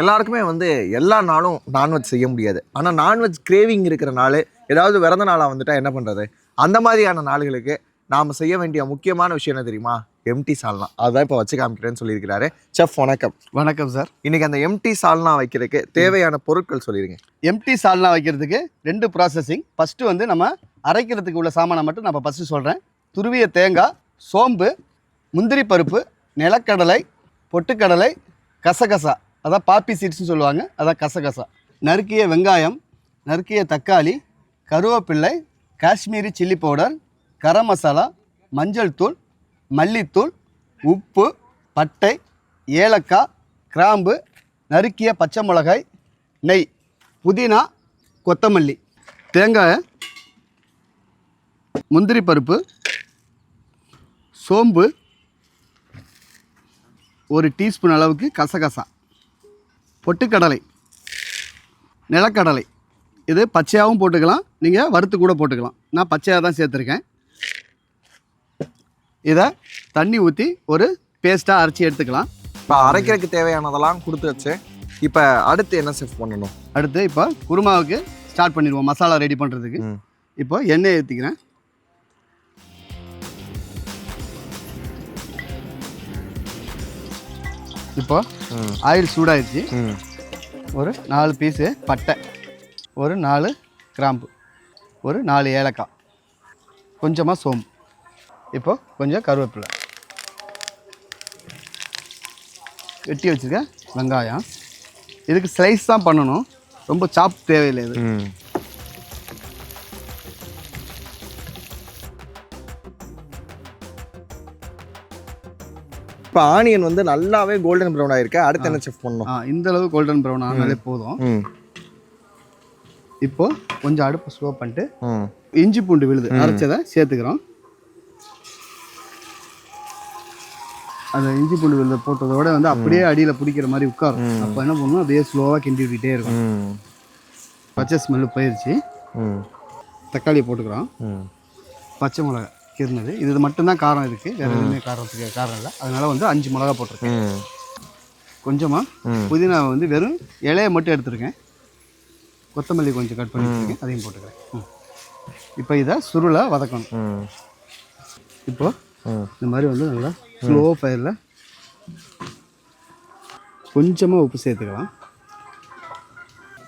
எல்லாருக்குமே வந்து எல்லா நாளும் நான்வெஜ் செய்ய முடியாது. ஆனால் நான்வெஜ் கிரேவிங் இருக்கிற நாள் ஏதாவது பிறந்த நாளாக வந்துட்டா என்ன பண்ணுறது அந்த மாதிரியான நாளுகளுக்கு நாம் செய்ய வேண்டிய முக்கியமான விஷயம் என்ன தெரியுமா? எம்டி சால்னா அதுதான் இப்போ வச்சு காமிக்கிறேன்னு சொல்லியிருக்கிறாரு. செஃப் வணக்கம். வணக்கம் சார் இன்னைக்கு அந்த எம்டி சால்னா வைக்கிறதுக்கு தேவையான பொருட்கள் சொல்லிடுங்க எம்டி சால்னா வைக்கிறதுக்கு ரெண்டு ப்ராசஸிங் ஃபஸ்ட்டு வந்து நம்ம அரைக்கிறதுக்கு உள்ள சாமானை மட்டும் நான் ஃபஸ்ட்டு சொல்கிறேன் துருவிய தேங்காய் சோம்பு முந்திரி பருப்பு நிலக்கடலை பொட்டுக்கடலை கசகசா. அதான் பாப்பி சீட்ஸ்னு சொல்லுவாங்க. அதான் கசகசா. நறுக்கிய வெங்காயம் நறுக்கிய தக்காளி கருவேப்பிள்ளை காஷ்மீரி சில்லி பவுடர் கரம் மசாலா மஞ்சள் தூள் மல்லித்தூள் உப்பு பட்டை ஏலக்காய் கிராம்பு நறுக்கிய பச்சை மிளகாய் நெய் புதினா கொத்தமல்லி. தேங்காய் முந்திரி பருப்பு சோம்பு ஒரு டீஸ்பூன் அளவுக்கு கசகசா. பொட்டுக்கடலை. நிலக்கடலை. இது பச்சையாகவும் போட்டுக்கலாம். நீங்கள் வறுத்து கூட போட்டுக்கலாம். நான் பச்சையாக தான் சேர்த்துருக்கேன். இதை தண்ணி ஊற்றி ஒரு பேஸ்ட்டாக அரைச்சி எடுத்துக்கலாம். இப்போ அரைக்கிறதுக்கு தேவையானதெல்லாம் கொடுத்து வச்சு இப்போ அடுத்து என்ன செஃப் பண்ணணும்? அடுத்து இப்போ குருமாவுக்கு ஸ்டார்ட் பண்ணிடுவோம். மசாலா ரெடி பண்ணுறதுக்கு. இப்போ எண்ணெய் ஊற்றிக்கிறேன் இப்போ ஆயில் சூடாயிடுச்சு ஒரு நாலு பீஸு பட்டை. ஒரு நாலு கிராம்பு. ஒரு நாலு ஏலக்காய். கொஞ்சமாக சோம்பு. இப்போ கொஞ்சம் கருவேப்பிலை. வெட்டி வச்சுருக்க வெங்காயம். இதுக்கு ஸ்லைஸ் தான் பண்ணணும். ரொம்ப சாப் தேவையில்லை இது. இப்போ ஆனியன் வந்து நல்லாவே கோல்டன் ப்ரௌன் ஆயிருக்கு. அடுத்து என்ன செஃப் பண்ணணும்? இந்த அளவு கோல்டன் ப்ரௌன் ஆனாலே போதும். இப்போ கொஞ்சம் அடுப்பு ஸ்லோ பண்ணிட்டு இஞ்சி பூண்டு விழுது. அரைச்சதை சேர்த்துக்கிறோம். அந்த இஞ்சி பூண்டு விழுத போட்டதோட வந்து அப்படியே அடியில் பிடிக்கிற மாதிரி உட்காரும். அப்போ என்ன பண்ணணும் அப்படியே ஸ்லோவாக கிண்டி விட்டுட்டே இருக்கும். பச்சை ஸ்மெல்லு போயிடுச்சு தக்காளி போட்டுக்கிறோம். பச்சை மிளகா கீர்னது இது மட்டும்தான் காரம் இருக்குது வேறு எதுவுமே காரத்துக்கு காரம் இல்லை. அதனால வந்து அஞ்சு மிளகா போட்டிருக்கேன். கொஞ்சமாக ம். புதினாவை வந்து வெறும் இலையை மட்டும் எடுத்துருக்கேன். கொத்தமல்லி கொஞ்சம் கட் பண்ணி வச்சுருக்கேன் அதையும் போட்டுக்கிறேன். இப்போ இதை சுருளை வதக்கணும். இப்போ இந்த மாதிரி வந்து நல்லா ஸ்லோ ஃபயரில் கொஞ்சமாக உப்பு சேர்த்துக்கலாம்.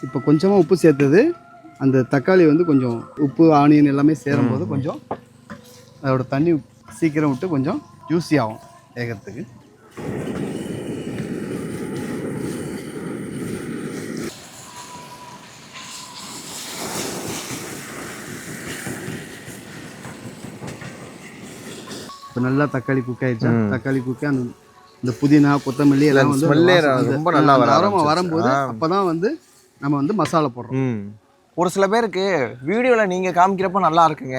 இப்போ கொஞ்சமாக உப்பு சேர்த்தது அந்த தக்காளி வந்து கொஞ்சம் உப்பு ஆனியன் எல்லாமே சேரும்போது கொஞ்சம் அதோட தண்ணி சீக்கிரம் விட்டு கொஞ்சம் ஜூஸி ஆகும் வேகிறதுக்கு இப்போ நல்லா தக்காளி குக் ஆயிடுச்சா? தக்காளி குக் அந்த இந்த புதினா கொத்தமல்லி எல்லாம் வந்து ரொம்ப நல்லா அந்த வர aroma ஆரம்பிச்சிருச்சு. வரும்போது ஆ. அப்பதான் வந்து நம்ம வந்து மசாலா போடுறோம். ஒரு சில பேருக்கு வீடியோவில் நீங்கள் காமிக்கிறப்ப நல்லா இருக்குங்க.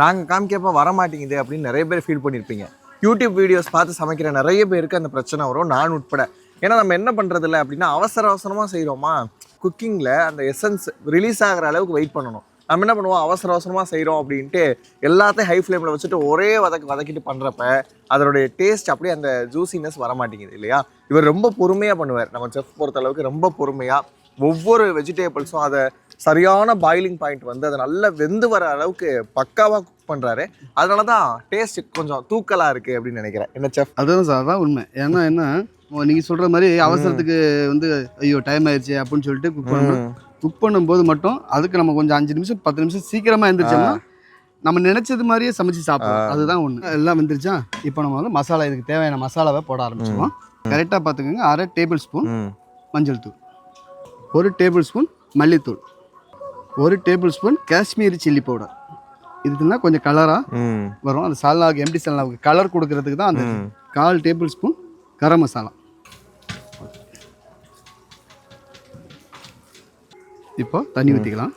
நாங்கள் காமிக்கிறப்ப வர மாட்டேங்குது அப்படின்னு நிறைய பேர் ஃபீல் பண்ணியிருப்பீங்க யூடியூப் வீடியோஸ் பார்த்து சமைக்கிற நிறைய பேருக்கு அந்த பிரச்சனை வரும். நான் உட்பட. ஏன்னா நம்ம என்ன பண்ணுறதில்ல அப்படின்னா அவசர அவசரமாக செய்கிறோமா குக்கிங்கில் அந்த எசன்ஸ் ரிலீஸ் ஆகிற அளவுக்கு வெயிட் பண்ணணும். நம்ம என்ன பண்ணுவோம்? அவசர அவசரமாக செய்கிறோம் அப்படின்ட்டு எல்லாத்தையும் ஹை ஃப்ளேமில் வச்சுட்டு ஒரே வதக்கு வதக்கிட்டு பண்ணுறப்ப அதனுடைய டேஸ்ட் அப்படியே அந்த ஜூசினஸ் வர மாட்டேங்குது இல்லையா? இவர் ரொம்ப பொறுமையாக பண்ணுவார். நம்ம செஃப் பொறுத்த அளவுக்கு ரொம்ப பொறுமையாக ஒவ்வொரு வெஜிடேபிள்ஸும் அதை சரியான பாயிலிங் பாயிண்ட் வந்து அதை நல்லா வெந்து வர அளவுக்கு பக்காவாக குக் பண்ணுறாரு அதனால தான் டேஸ்ட் கொஞ்சம் தூக்கலாக இருக்குது அப்படின்னு நினைக்கிறேன். என்ன செஃப் அதுதான் சார் அதான் உண்மை. ஏன்னா என்ன ஓ, நீங்க சொல்ற மாதிரி அவசரத்துக்கு வந்து ஐயோ டைம் ஆயிடுச்சு அப்படின்னு சொல்லிட்டு குக் பண்ணணும் குக் பண்ணும்போது மட்டும் அதுக்கு நம்ம கொஞ்சம் அஞ்சு நிமிஷம் பத்து நிமிஷம் சீக்கிரமா எந்திரிச்சோம்னா நம்ம நினைச்சது மாதிரியே சமைச்சு சாப்பிடலாம். அதுதான் ஒண்ணு எல்லாம் வந்துருச்சா? இப்போ நம்ம வந்து மசாலா இதுக்கு தேவையான மசாலாவை போட ஆரம்பிச்சிடுவோம் கரெக்டாக பார்த்துக்கோங்க. அரை டேபிள் ஸ்பூன் மஞ்சள் தூள். ஒரு டேபிள் ஸ்பூன் மல்லித்தூள். ஒரு tablespoon Kashmiri chilli powder இதுக்குன்னா கொஞ்சம் கலராக வரும். அந்த சால்னாவுக்கு எம்டி சால்னாவுக்கு கலர் கொடுக்கறதுக்கு தான் அந்த. கால் டேபிள் ஸ்பூன் கரம் மசாலா. இப்போ தண்ணி ஊற்றிக்கலாம்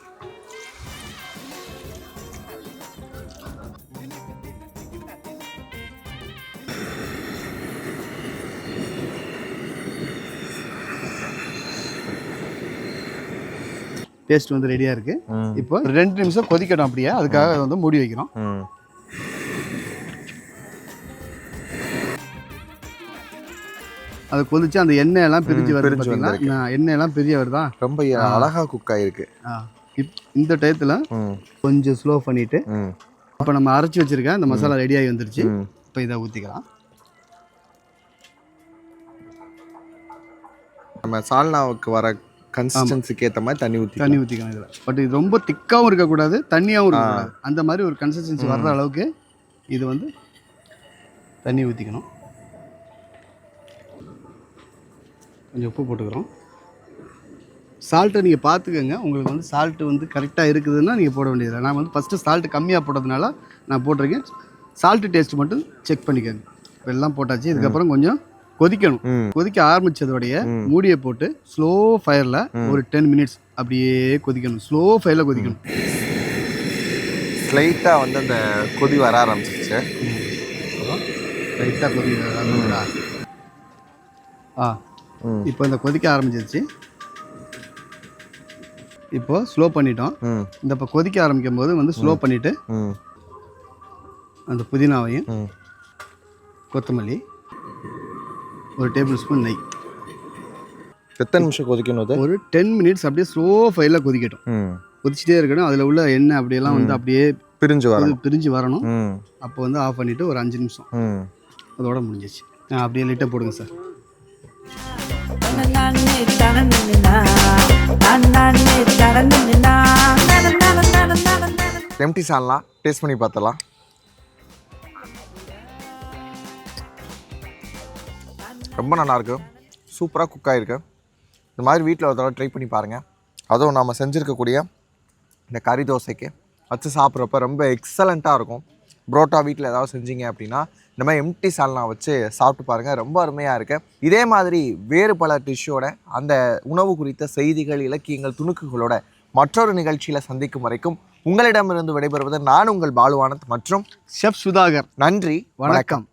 பேஸ்ட் வந்து ரெடியாக இருக்குது இப்போ ரெண்டு நிமிஷம் கொதிக்கணும் அப்படியே. அதுக்காக அதை வந்து மூடி வைக்கிறோம். அதை கொதிச்சு அந்த எண்ணெய் எல்லாம் பிரிஞ்சு வருது நான் எண்ணெய் எல்லாம் பிரிய வருதா? ரொம்ப அழகா குக் ஆயிருக்கு. இந்த டயத்தில் கொஞ்சம் ஸ்லோ பண்ணிட்டு ம். இப்போ நம்ம அரைச்சி வச்சிருக்க அந்த மசாலா ரெடி ஆகி வந்துருச்சு. இப்போ இதை ஊற்றிக்கலாம் நம்ம சால்னாவுக்கு வர கன்சிஸ்டன்சிக்கு ஏத்த மாதிரி தண்ணி ஊற்றி தண்ணி ஊற்றிக்கலாம் இதில். பட் இது ரொம்ப திக்காகவும் இருக்கக்கூடாது தண்ணியாகவும் இருக்கக்கூடாது. அந்த மாதிரி ஒரு கன்சிஸ்டன்சி வர்ற அளவுக்கு இது வந்து தண்ணி ஊற்றிக்கணும் கொஞ்சம் உப்பு போட்டுக்கிறோம். சால்ட்டை நீங்கள் பார்த்துக்கோங்க உங்களுக்கு வந்து சால்ட்டு வந்து கரெக்டாக இருக்குதுன்னா நீங்கள் போட வேண்டியதில்லை நான் வந்து ஃபஸ்ட்டு சால்ட்டு கம்மியாக போட்டதுனால நான் போட்டிருக்கேன். சால்ட்டு டேஸ்ட் மட்டும் செக் பண்ணிக்கோங்க. இப்போ எல்லாம் போட்டாச்சு. இதுக்கப்புறம் கொஞ்சம் கொதிக்கணும். கொதிக்க ஆரம்பிச்சதோடைய. மூடியை போட்டு ஸ்லோ ஃபயரில் ஒரு டென் மினிட்ஸ் அப்படியே கொதிக்கணும். ஸ்லோ ஃபயரில் கொதிக்கணும். ஸ்லைட்டா வந்து அந்த கொதி வர ஆரம்பிச்சிருச்சு. லைட்டாக கொதிக்க ஆ ம். இப்போ இந்த கொதிக்க ஆரம்பிச்சிருச்சு. இப்போ ஸ்லோ பண்ணிட்டோம். இந்த இப்போ கொதிக்க ஆரம்பிக்கும் போது வந்து ஸ்லோ பண்ணிவிட்டு அந்த புதினாவையும் கொத்தமல்லி ஒரு டேபிள் ஸ்பூன் நெய் எத்தனை நிமிஷம் கொதிக்கணும் ஒரு டென் மினிட்ஸ் அப்படியே ஸ்லோ ஃபயரில் கொதிக்கட்டும் ம் கொதிச்சிட்டே இருக்கணும் அதில் உள்ள எண்ணெய் அப்படியெல்லாம் வந்து அப்படியே பிரிஞ்சு வரும் கொதி- பிரிஞ்சு வரணும் ம் அப்போ வந்து ஆஃப் பண்ணிவிட்டு ஒரு அஞ்சு நிமிஷம் ம் அதோட முடிஞ்சிச்சு ஆ அப்படியே லிட்டை போடுங்க சார் எம்டி சால்னா டேஸ்ட் பண்ணி பார்த்தலாம் ரொம்ப நல்லா இருக்கு சூப்பராக குக் ஆகிருக்கு இந்த மாதிரி வீட்டில் ஒரு தடவை ட்ரை பண்ணி பாருங்கள் அதுவும் நம்ம செஞ்சுருக்கக்கூடிய இந்த கறி தோசைக்கு வச்சு சாப்பிட்றப்ப ரொம்ப எக்ஸலண்ட்டாக இருக்கும். புரோட்டா வீட்டில் ஏதாவது செஞ்சீங்க அப்படின்னா இந்த மாதிரி எம்டி சால்னா வச்சு சாப்பிட்டு பாருங்கள் ரொம்ப அருமையாக இருக்கு. இதே மாதிரி வேறு பல டிஷ்ஷோட அந்த உணவு குறித்த செய்திகள் இலக்கியங்கள் துணுக்குகளோட மற்றொரு நிகழ்ச்சியில் சந்திக்கும் வரைக்கும் உங்களிடமிருந்து விடைபெறுவது நான் உங்கள் பாலுவானந்த் மற்றும் ஷெஃப் சுதாகர் நன்றி. வணக்கம்.